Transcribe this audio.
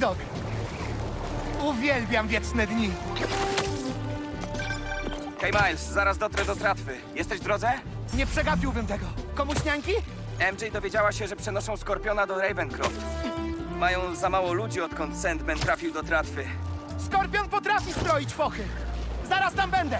widok! Uwielbiam wieczne dni. Hej Miles, zaraz dotrę do tratwy. Jesteś w drodze? Nie przegapiłbym tego. Komuś niańki? MJ dowiedziała się, że przenoszą Skorpiona do Ravencroft. Mają za mało ludzi, odkąd Sandman trafił do tratwy. Skorpion potrafi stroić fochy. Zaraz tam będę.